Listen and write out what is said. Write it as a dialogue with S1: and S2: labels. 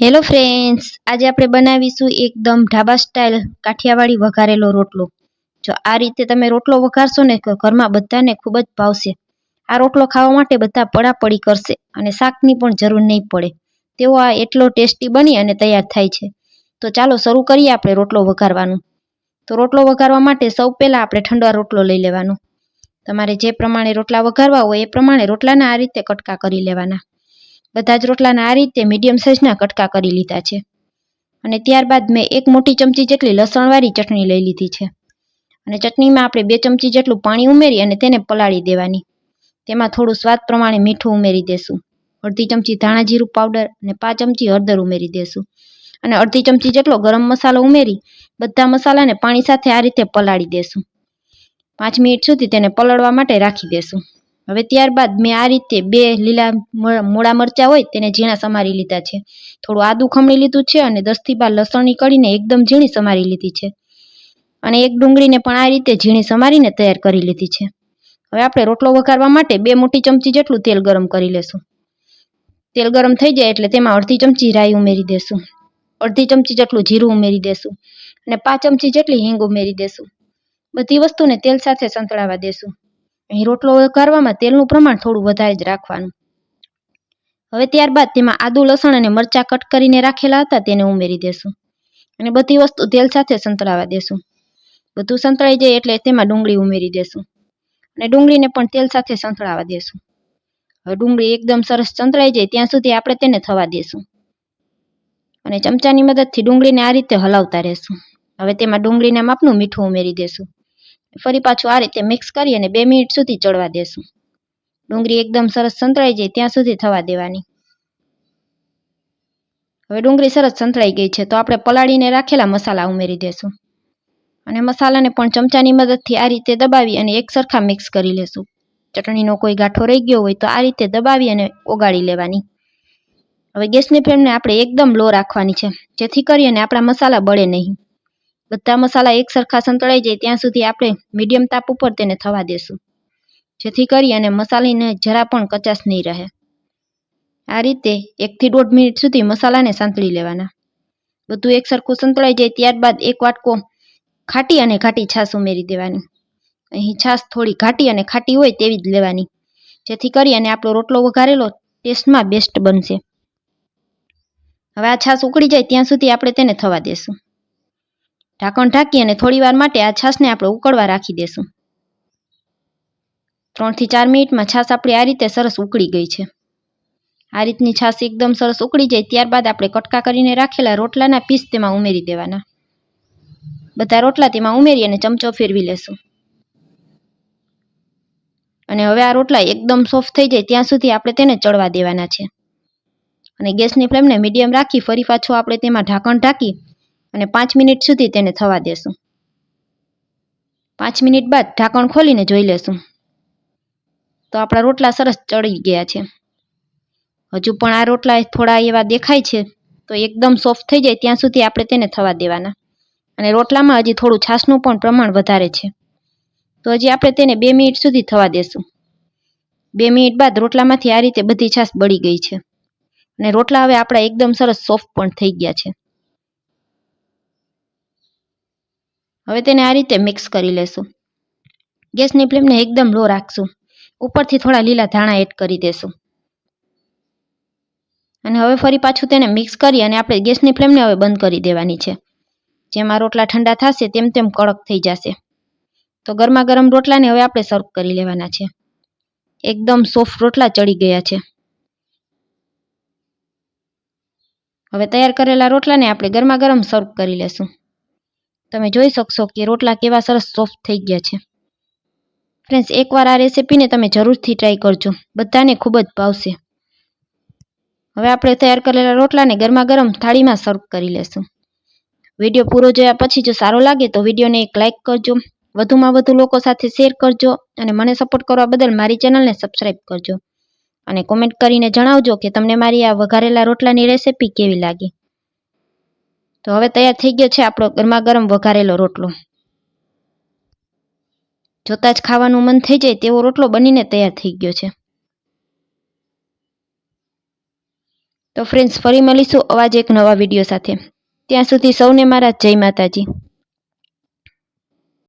S1: Hello friends આજે આપણે બનાવીશું એકદમ ઢાબા સ્ટાઇલ કાઠિયાવાડી વઘારેલો રોટલો. જો આ રીતે તમે રોટલો વઘારશો ને તો ઘરમાં બધાને ખૂબ જ ભાવશે. આ રોટલો ખાવા માટે બધા પડાપડી કરશે અને શાકની પણ જરૂર નહીં પડે. તેવો આ એટલો ટેસ્ટી બની અને તૈયાર થાય છે. તો ચાલો શરૂ કરીએ આપણે રોટલો વઘારવાનું. તો રોટલો વઘારવા માટે સૌ પહેલાં આપણે ઠંડો રોટલો લઈ લેવાનો. તમારે જે પ્રમાણે રોટલા વઘારવા હોય એ પ્રમાણે રોટલાના આ રીતે કટકા કરી લેવાના. બધા જ રોટલાના આ રીતે મીડિયમ સાઇઝના કટકા કરી લીધા છે. અને ત્યારબાદ મેં એક મોટી ચમચી જેટલી લસણવાળી ચટણી લઈ લીધી છે. અને ચટણીમાં આપણે બે ચમચી જેટલું પાણી ઉમેરી અને તેને પલાળી દેવાની. તેમાં થોડું સ્વાદ પ્રમાણે મીઠું ઉમેરી દેશું. અડધી ચમચી ધાણા જીરું પાવડર અને પાંચ ચમચી હળદર ઉમેરી દેશું. અને અડધી ચમચી જેટલો ગરમ મસાલો ઉમેરી બધા મસાલાને પાણી સાથે આ રીતે પલાળી દેશું. પાંચ મિનિટ સુધી તેને પલળવા માટે રાખી દેશું. હવે ત્યારબાદ મેં આ રીતે બે લીલા મોળા મરચાં હોય તેને ઝીણા સમારી લીધા છે. થોડું આદું ખમણી લીધું છે અને દસથી બાર લસણની કળીને એકદમ ઝીણી સમારી લીધી છે. અને એક ડુંગળીને પણ આ રીતે ઝીણી સમારીને તૈયાર કરી લીધી છે. હવે આપણે રોટલો વઘારવા માટે બે મોટી ચમચી જેટલું તેલ ગરમ કરી લેશું. તેલ ગરમ થઈ જાય એટલે તેમાં અડધી ચમચી રાઈ ઉમેરી દેશું. અડધી ચમચી જેટલું જીરું ઉમેરી દેશું અને પાંચ ચમચી જેટલી હિંગ ઉમેરી દેશું. બધી વસ્તુને તેલ સાથે સંતળાવા દેશું. અહીં રોટલો વઘારવામાં તેલનું પ્રમાણ થોડું વધારે જ રાખવાનું. હવે ત્યારબાદ તેમાં આદુ, લસણ અને મરચાં કટ કરીને રાખેલા હતા તેને ઉમેરી દેશું. અને બધી વસ્તુ તેલ સાથે સંતળાવા દેશું. બધું સંતળાઈ જાય એટલે તેમાં ડુંગળી ઉમેરી દેશું. અને ડુંગળીને પણ તેલ સાથે સંતળાવા દેશું. હવે ડુંગળી એકદમ સરસ સંતળાઈ જાય ત્યાં સુધી આપણે તેને થવા દેશું. અને ચમચાની મદદથી ડુંગળીને આ રીતે હલાવતા રહેશું. હવે તેમાં ડુંગળીના માપનું મીઠું ઉમેરી દેશું. ફરી પાછું આ રીતે મિક્સ કરી અને બે મિનિટ સુધી ચડવા દેશું. ડુંગળી એકદમ સરસ સંતળાઈ જાય ત્યાં સુધી થવા દેવાની. હવે ડુંગળી સરસ સંતળાઈ ગઈ છે તો આપણે પલાળીને રાખેલા મસાલા ઉમેરી દેશું. અને મસાલાને પણ ચમચાની મદદથી આ રીતે દબાવી અને એક સરખા મિક્સ કરી લેશું. ચટણીનો કોઈ ગાંઠો રહી ગયો હોય તો આ રીતે દબાવી અને ઓગાળી લેવાની. હવે ગેસની ફ્લેમને આપણે એકદમ લો રાખવાની છે, જેથી કરી અને આપણા મસાલા બળે નહીં. બધા મસાલા એક સરખા સંતળાઈ જાય ત્યાં સુધી આપણે મીડિયમ તાપ ઉપર તેને થવા દેશું. જેથી કરી અને મસાલીને જરા પણ કચાશ નહીં રહે. આ રીતે એકથી દોઢ મિનિટ સુધી મસાલાને સાંતળી લેવાના. બધું એક સરખું સંતળાઈ જાય ત્યારબાદ એક વાટકો ખાટી અને ઘાટી છાશ ઉમેરી દેવાની. અહીં છાશ થોડી ઘાટી અને ખાટી હોય તેવી જ લેવાની. જેથી કરી અને આપણો રોટલો વઘારેલો ટેસ્ટમાં બેસ્ટ બનશે. હવે આ છાશ ઉકળી જાય ત્યાં સુધી આપણે તેને થવા દેશું. ઢાંકણ ઢાંકી અને થોડીવાર માટે આ છાશને આપણે ઉકળવા રાખી દેશું. ત્રણથી ચાર મિનિટમાં છાશ આપણી આ રીતે સરસ ઉકળી ગઈ છે. આ રીતની છાશ એકદમ સરસ ઉકળી જાય ત્યારબાદ આપણે કટકા કરીને રાખેલા રોટલાના પીસ તેમાં ઉમેરી દેવાના. બધા રોટલા તેમાં ઉમેરી અને ચમચો ફેરવી લેશું. અને હવે આ રોટલા એકદમ સોફ્ટ થઈ જાય ત્યાં સુધી આપણે તેને ચડવા દેવાના છે. અને ગેસની ફ્લેમને મીડિયમ રાખી ફરી પાછું આપણે તેમાં ઢાંકણ ઢાંકી અને પાંચ મિનિટ સુધી તેને થવા દેશું. પાંચ મિનિટ બાદ ઢાંકણ ખોલીને જોઈ લેશું. તો આપણા રોટલા સરસ ચડી ગયા છે. હજુ પણ આ રોટલા થોડા એવા દેખાય છે, તો એકદમ સોફ્ટ થઈ જાય ત્યાં સુધી આપણે તેને થવા દેવાના. અને રોટલામાં હજી થોડું છાશનું પણ પ્રમાણ વધારે છે. તો હજી આપણે તેને બે મિનિટ સુધી થવા દેશું. બે મિનિટ બાદ રોટલામાંથી આ રીતે બધી છાશ બળી ગઈ છે. અને રોટલા હવે આપણા એકદમ સરસ સોફ્ટ પણ થઈ ગયા છે. હવે તેને આ રીતે મિક્સ કરી લેશું. ગેસની ફ્લેમને એકદમ લો રાખશું. ઉપરથી થોડા લીલા ધાણા એડ કરી દેશું. અને હવે ફરી પાછું તેને મિક્સ કરી અને આપણે ગેસની ફ્લેમને હવે બંધ કરી દેવાની છે. જેમાં રોટલા ઠંડા થશે તેમ તેમ કડક થઈ જશે. તો ગરમા ગરમ રોટલાને હવે આપણે સર્વ કરી લેવાના છે. એકદમ સોફ્ટ રોટલા ચડી ગયા છે. હવે તૈયાર કરેલા રોટલાને આપણે ગરમા ગરમ સર્વ કરી લેશું. તમે જોઈ શકશો કે રોટલા કેવા સરસ સોફ્ટ થઈ ગયા છે. ફ્રેન્ડ્સ એકવાર આ રેસીપીને તમે જરૂરથી ટ્રાય કરજો. બધાને ખૂબ જ ભાવશે. હવે આપણે તૈયાર કરેલા રોટલાને ગરમા ગરમ થાળીમાં સર્વ કરી લેશું. વીડિયો પૂરો જોયા પછી જો સારો લાગે તો વિડીયોને એક લાઇક કરજો. વધુમાં વધુ લોકો સાથે શેર કરજો અને મને સપોર્ટ કરવા બદલ મારી ચેનલને સબસ્ક્રાઈબ કરજો. અને કોમેન્ટ કરીને જણાવજો કે તમને મારી આ વઘારેલા રોટલાની રેસીપી કેવી લાગી. તો હવે તૈયાર થઈ ગયો છે આપણો ગરમા ગરમ વઘારેલો રોટલો. જોતાં જ ખાવાનું મન થઈ જાય તેવો રોટલો બનીને તૈયાર થઈ ગયો છે. તો ફ્રેન્ડ્સ ફરી મળીશું અવાજ એક નવા વીડિયો સાથે. ત્યાં સુધી સૌને મારા જય માતાજી.